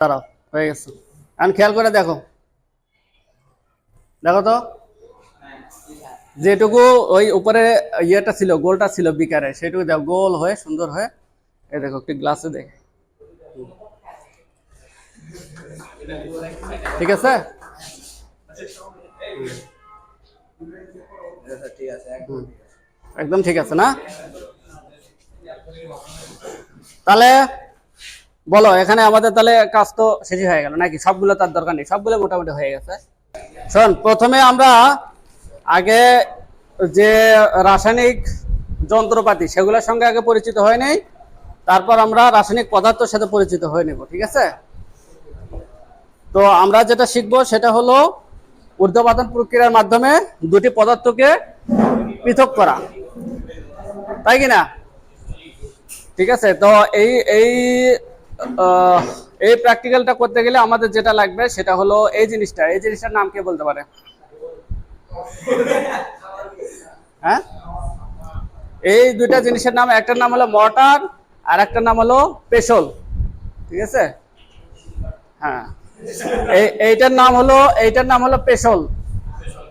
দাঁড়াও, হয়ে গেছে। এখন খেয়াল করে দেখো। দেখো তো? যেটুকু ওই উপরে ইয়েটা ছিল, গোলটা ছিল বিকারে, সেটুকু দেখো, গোল হয়ে, সুন্দর হয়ে, এই দেখো, একটু গ্লাসে দেখে। ঠিক আছে। একদম ঠিক আছে না? তাহলে বলো, এখানে আমাদের তাহলে কাজ তো শেষই হয়ে গেল নাকি? সবগুলো তার দরকার নেই। সবগুলো মোটামুটি হয়ে গেছে। শোন, প্রথমে আমরা আগে যে রাসায়নিক যন্ত্রপাতি, সেগুলোর সঙ্গে আগে পরিচিত হয়ে নেই। তারপর আমরা রাসায়নিক পদার্থের সাথে পরিচিত হয়ে নেব, ঠিক আছে? তো আমরা যেটা শিখব সেটা হলো ঊর্ধ্বপাতন প্রক্রিয়ার মাধ্যমে দুটি পদার্থকে পৃথক করা। তাই কি না? ঠিক আছে, তো এই এই এই প্র্যাকটিক্যালটা করতে গেলে আমাদের যেটা লাগবে সেটা হলো এই জিনিসটা। এই জিনিসটার নাম কে বলতে পারে? হ্যাঁ? এই দুইটা জিনিসের নাম, একটার নাম হলো মর্টার আর একটার নাম হলো পেশল। ঠিক আছে? হ্যাঁ। এই, এইটার নাম হলো, এইটার নাম হলো পেশল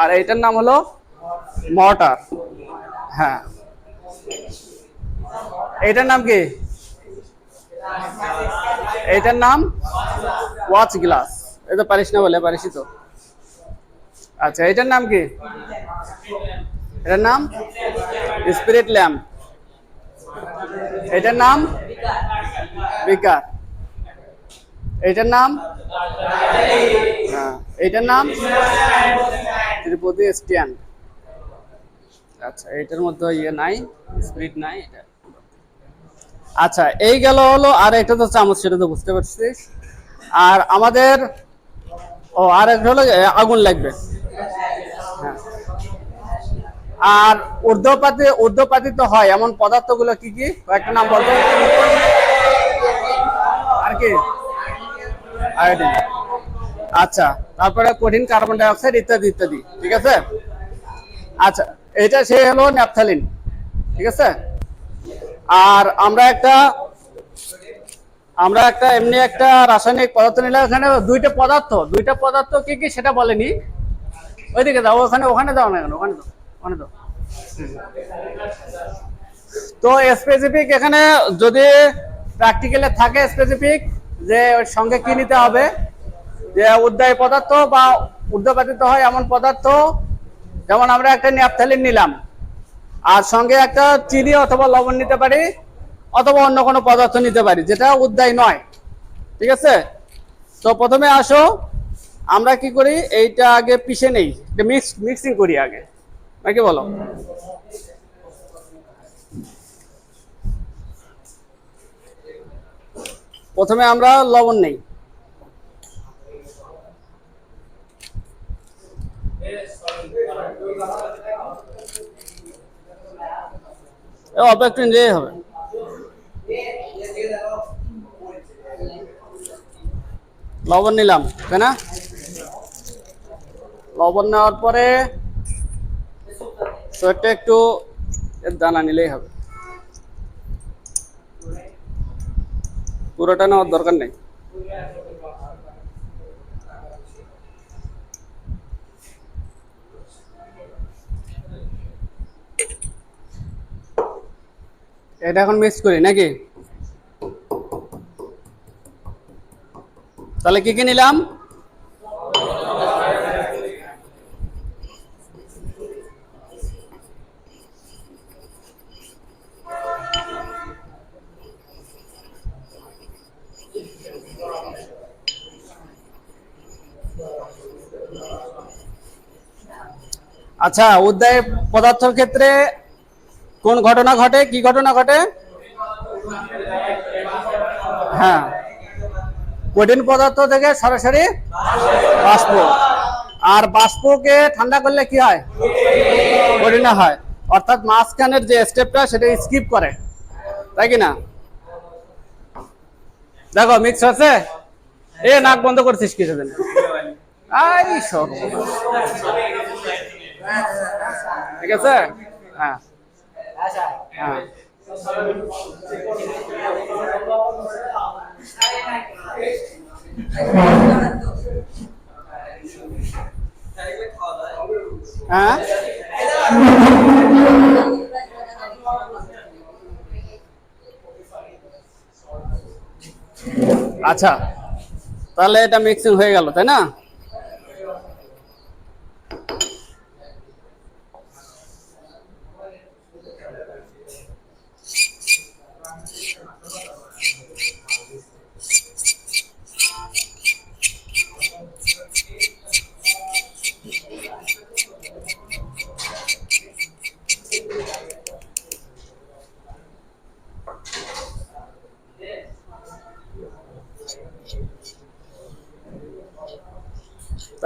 আর এইটার নাম হলো মর্টার হ্যাঁ। এইটার নাম কি? এইটার নাম ওয়াচ গ্লাস। তো পারিস না বলে, পারিসই তো। আচ্ছা এইটার নাম কি? এটার নাম স্পিরিট ল্যাম্প। এটার নাম বিকার। এইটার নাম হ্যাঁ এইটার নাম তিরুপতি স্ট্যান্ড। আচ্ছা এইটার মধ্যে ইয়ে নাই, স্পিরিট নাই এটা। আচ্ছা এই গেল হলো, আর এটা তো চামচ, সেটা তো বুঝতে পারছিস আর আমাদের, ও, আর একটা হলো আগুন লাগবে। হ্যাঁ। আর ঊর্ধ্বপাতি, ঊর্ধ্বপাতিত হয়, এমন পদার্থগুলো কি কি? কয়েকটা নাম বলতো আর কি? আয়োডিন। আচ্ছা তারপরে কঠিন কার্বন ডাই অক্সাইড ইত্যাদি ইত্যাদি, ঠিক আছে? আচ্ছা এটা সে হলো ন্যাপথালিন, ঠিক আছে? আর আমরা একটা আমরা একটা এমনি একটা রাসায়নিক পদার্থ নিলাম এখানে দুইটা পদার্থ দুইটা পদার্থ কি কি সেটা বলেনি? ওইদিকে দাও ওখানে ওখানে দাও না ওখানে দাও ওখানে দাও তো স্পেসিফিক এখানে যদি প্র্যাকটিক্যালে থাকে স্পেসিফিক যে ওর সঙ্গে কি নিতে হবে? যে উদ্যায় পদার্থ বা উর্ধ্বপাতিত হয় এমন পদার্থ, যেমন আমরা একটা ন্যাপথালিন নিলাম। আর সঙ্গে একটা চিনি অথবা লবণ নিতে পারি, অথবা অন্য কোনো পদার্থ নিতে পারি, যেটা উদ্যায় নয়। ঠিক আছে? তো প্রথমে আসো, আমরা কি করি, এইটা আগে পিষে নেই মিক্স মিক্সিং করি আগে। নাকি বলো? প্রথমে আমরা লবণ নেই। অল্প একটু নিলেই হবে। লবণ নিলাম, তাই না? লবণ নেওয়ার পরে সোয়েটটা একটু এর দানা নিলেই হবে। পুরোটা নেওয়ার দরকার নেই। এটা এখন মিক্স করি নাকি? তাহলে কি কি নিলাম? আচ্ছা উদ্যায় পদার্থের ক্ষেত্রে কোন ঘটনা ঘটে? কি ঘটনা ঘটে? হ্যাঁ। কঠিন পদার্থ থেকে সরাসরি বাষ্প। আর বাষ্পকে ঠান্ডা করলে কি হয়? কঠিন হয়। অর্থাৎ মাঝখানের যে স্টেপটা সেটা স্কিপ করে। তাই কি না? দেখো মিক্স হচ্ছে? এ, নাক বন্ধ করছিস কিছু দিন সর্বনাশ। ঠিক আছে? হ্যাঁ। হ্যাঁ হ্যাঁ? আচ্ছা তাহলে এটা মিক্সিং হয়ে গেল তাই না?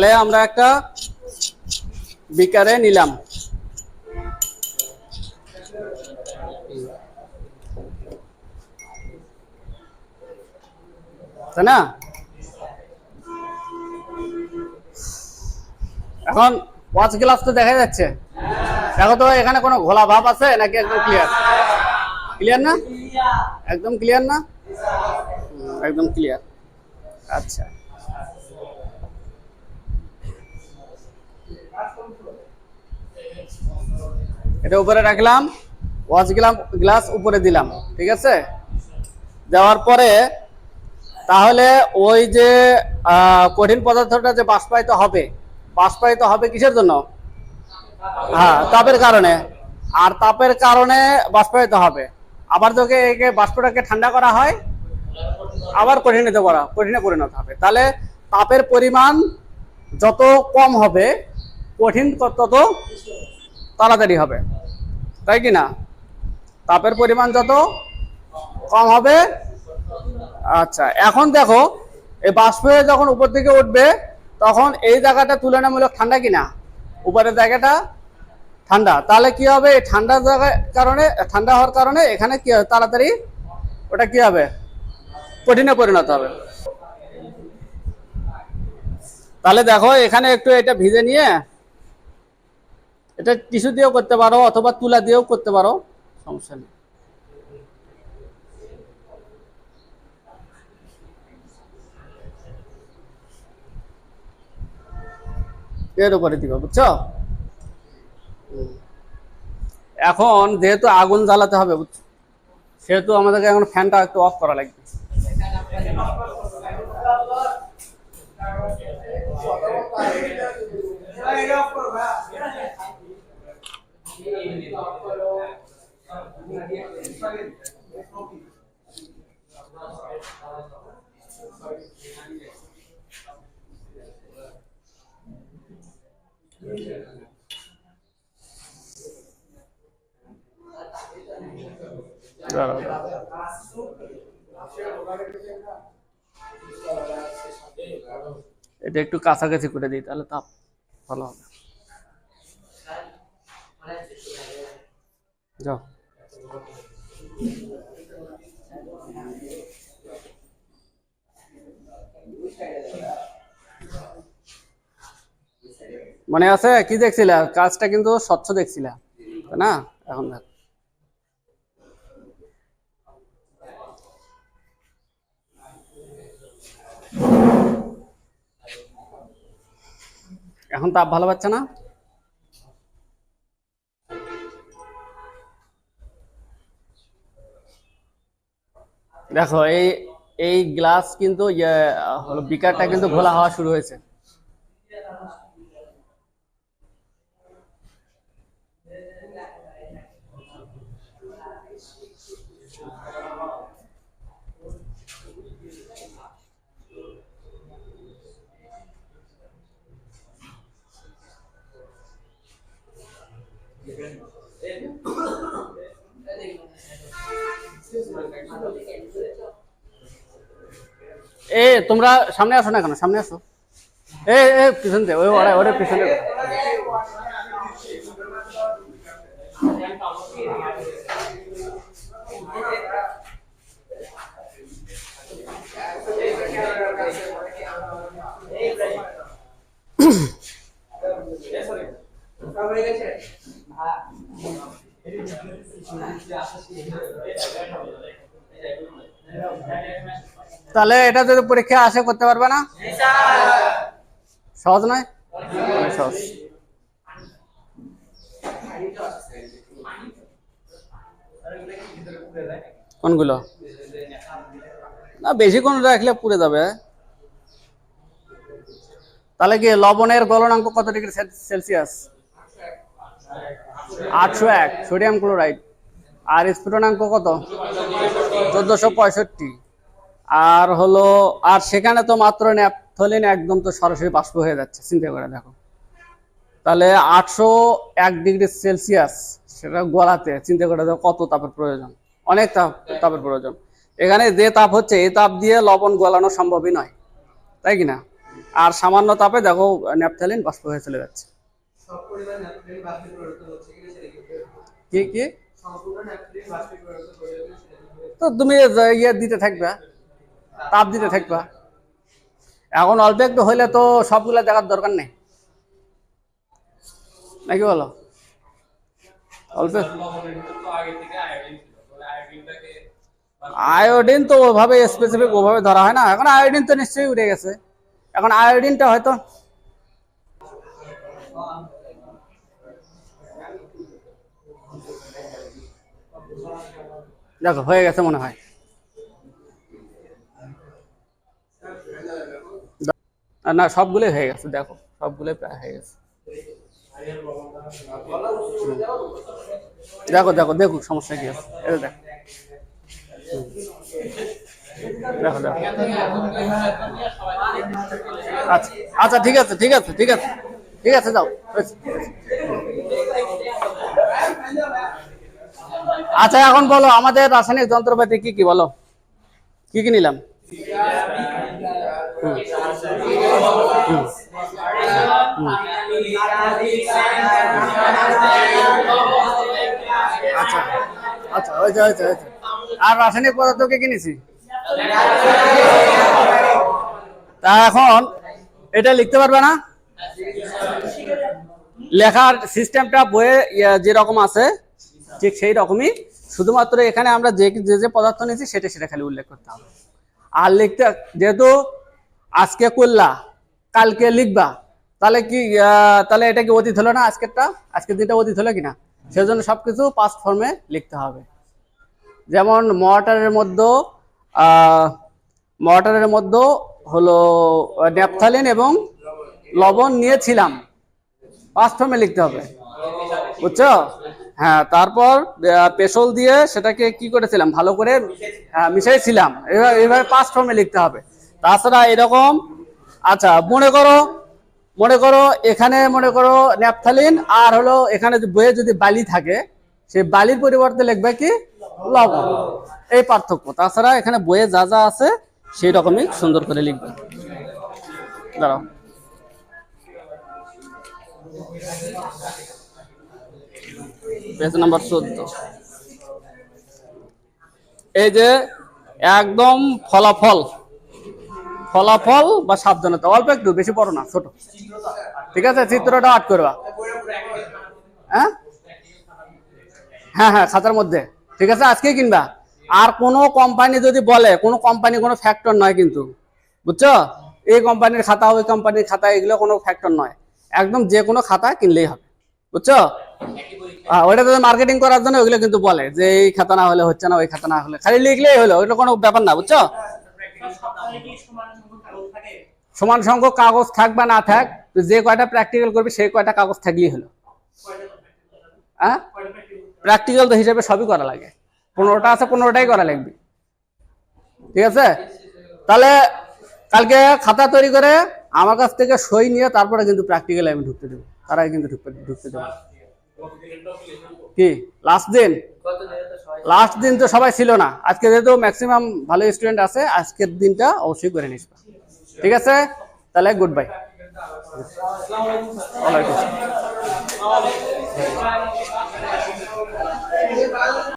তাহলে আমরা একটা বিকারে নিলাম। তাই না? এখন পাঁচ গ্লাস তো দেখা যাচ্ছে। দেখো তো, এখানে কোনো ঘোলা ভাব আছে নাকি একদম ক্লিয়ার ক্লিয়ার না? একদম ক্লিয়ার না? একদম ক্লিয়ার আচ্ছা। এটা উপরে রাখলাম ওয়াশ গ্লাম গ্লাস উপরে দিলাম, ঠিক আছে? দেওয়ার পরে, তাহলে ওই যে কঠিন পদার্থটা যে বাষ্পায়িত হবে বাষ্পায়িত হবে কিসের জন্য? হ্যাঁ তাপের কারণে। আর তাপের কারণে বাষ্পায়িত হবে। আবার তোকে একে বাষ্পটাকে ঠান্ডা করা হয়, আবার কঠিনিত করা কঠিনে পরিণত হবে। তাহলে তাপের পরিমাণ যত কম হবে, কঠিন তত তাড়াতাড়ি হবে। তাই কি না? তাপের পরিমাণ যত কম হবে আচ্ছা এখন দেখো, এই বাষ্প হয়ে যখন উপর দিকে উঠবে, তখন এই জায়গাটা তুলনামূলক ঠান্ডা কিনা উপরের জায়গাটা ঠান্ডা। তাহলে কি হবে? এই ঠান্ডা জায়গার কারণে, ঠান্ডা হওয়ার কারণে এখানে কি হবে? তাড়াতাড়ি ওটা কি হবে? কঠিনে পরিণত হবে। তাহলে দেখো, এখানে একটু এটা ভিজে নিয়ে এটা টিস্যু দিয়েও করতে পারো অথবা তুলা দিয়েও করতে পারো সমস্যা নেই। এর উপরে দিবে বুঝছ? এখন যেহেতু আগুন জ্বালাতে হবে বুঝছ? সেহেতু আমাদেরকে এখন ফ্যানটা একটু অফ করা লাগবে। দাঁড়াও, এটা একটু কাছাকাছি করে দিই, তাহলে তাপ ভালো হবে। যাও। মনে আছে? কি দেখছিলা? কাজটা কিন্তু স্বচ্ছ দেখছিলা না? এখন দেখ। এখন তাপ ভালো পাচ্ছে না। দেখো এই এই গ্লাস কিন্তু ইয়ে, বিকারটা কিন্তু ঘোলা হওয়া শুরু হয়েছে। এ, তোমরা সামনে আসো না কেন? সামনে আসো। এ এ, পিছন দে ওই ওরা, ওরে পিছনে। তাহলে এটা যদি পরীক্ষা আসে করতে পারবে না? সহজ নয়? সহজ। কোনগুলো? না, বেশি কোন রাখলে পুড়ে যাবে। তাহলে কি লবণের গলনাঙ্ক কত ডিগ্রি সেলসিয়াস? আটশো এক, সোডিয়াম ক্লোরাইড। আর স্ফুটনাঙ্ক কত? চোদ্দশো পঁয়ষট্টি। আর হলো আর সেখানে তো মাত্র ন্যাপথলিন একদম তো সরাসরি বাষ্প হয়ে যাচ্ছে চিন্তা করে দেখো। তাহলে আটশো এক ডিগ্রি সেলসিয়াস সেটা গলাতে চিন্তা করে দেখো কত তাপের প্রয়োজন। অনেক তাপ তাপের প্রয়োজন। এখানে যে তাপ হচ্ছে এই তাপ দিয়ে লবণ গলানো সম্ভবই নয়। তাই কি না? আর সামান্য তাপে দেখো ন্যাপথলিন বাষ্প হয়ে চলে যাচ্ছে। কি। কি? তো তুমি ইয়ে দিতে থাকবে তাপ দিতে থাকবা। এখন অল্প একটু হইলে তো সবগুলা দেখার দরকার নেই। নাকি বলো? অল্প আয়োডিন তো ওভাবে স্পেসিফিক ওভাবে ধরা হয় না। এখন আয়োডিন তো নিশ্চয়ই উঠে গেছে। এখন আয়োডিনটা হয়তো দেখো, হয়ে গেছে মনে হয়। না, সবগুলোই হয়ে গেছে, দেখো, সবগুলোই প্রায় হয়ে গেছে। দেখো দেখো দেখো সমস্যা কি আছে। এটা দেখো। দেখো দেখো। আচ্ছা আচ্ছা ঠিক আছে ঠিক আছে ঠিক আছে। ঠিক আছে, যাও। আচ্ছা এখন বলো, আমাদের রাসায়নিক যন্ত্রপাতি কি কি, বলো? কি কি নিলাম? আচ্ছা আচ্ছা আর রাসায়নিক পদার্থ কি কিনেছি? তা এখন এটা লিখতে পারবে না? লেখার সিস্টেমটা বইয়ে, ইয়া যেরকম আছে, ঠিক সেই রকমই। শুধুমাত্র এখানে আমরা যে যে পদার্থ নিয়েছি, সেটা সেটা খালি উল্লেখ করতে হবে। আর লিখতে, যেহেতু আজকে করলা, কালকে লিখবা। তাহলে কি তাহলে এটা কি অতীত হলো না আজকেরটা? আজকের দিনটা অতীত হলো কিনা? সেজন্য সবকিছু পাস্ট ফর্মে লিখতে হবে। যেমন মর্টারের মধ্যে মর্টারের মধ্যে হলো ন্যাপথালিন এবং লবণ নিয়েছিলাম। পাস্ট ফর্মে লিখতে হবে। বুঝছ? হ্যাঁ তারপর পেশল দিয়ে সেটাকে কি করেছিলাম? ভালো করে মিশাইছিলাম। এভাবে এইভাবে পাস্ট ফর্মে লিখতে হবে। তাছাড়া এরকম আচ্ছা মনে করো মনে করো এখানে মনে করো ন্যাপথালিন আর হলো এখানে বইয়ে যদি বালি থাকে, সেই বালির পরিবর্তে লিখবে কি? লবণ। এই পার্থক্য। তাছাড়া এখানে বইয়ে যা যা আছে, সেই রকমই সুন্দর করে লিখবে। দাঁড়াও। চোদ্দ। এই যে একদম ফলাফল। ফলাফল বা সাবধানতা, অল্প একটু, বেশি পড়ো না, ছোট। ঠিক আছে? চিত্রটা আট করবা। হ্যাঁ? হ্যাঁ হ্যাঁ খাতার মধ্যে। ঠিক আছে? আজকে কিনবা। আর কোনো কোম্পানি যদি বলে, কোনো কোম্পানি কোনো ফ্যাক্টর নয় কিন্তু। বুঝছ? এই কোম্পানির খাতা ওই কোম্পানির খাতা, এগুলো কোনো ফ্যাক্টর নয়। একদম যে কোনো খাতা কিনলেই হবে। বুঝছ? হ্যাঁ ওইটা তো মার্কেটিং করার জন্য ওইগুলো কিন্তু বলে যে, এই খাতা না হলে হচ্ছে না, ওই খাতা না হলে খালি লিখলেই হলো, ওইটা কোনো ব্যাপার না, বুঝছ? সমান সংখ্যক কাগজ থাক বা না থাক যে কয়টা প্র্যাকটিক্যাল করবি, সেই কয়টা কাগজ থাকলেই হলো। হ্যাঁ? প্র্যাকটিক্যাল তো হিসাবে সবই করা লাগে। পনেরোটা আছে, পনেরোটাই করা লাগবে। ঠিক আছে? তাহলে কালকে খাতা তৈরি করে আমার কাছ থেকে সই নিয়ে তারপরে কিন্তু প্র্যাকটিক্যালে আমি ঢুকতে দেবো। তারাই কিন্তু ঢুকতে ঢুকতে দেবো। কি? লাস্ট দিন? লাস্ট দিন তো সবাই ছিল না। আজকে যেহেতু ম্যাক্সিমাম ভালো স্টুডেন্ট আছে, আজকের দিনটা অবশ্যই করে নিস। ঠিক আছে তাহলে গুড বাই ওয়ালাইকুম আসসালাম।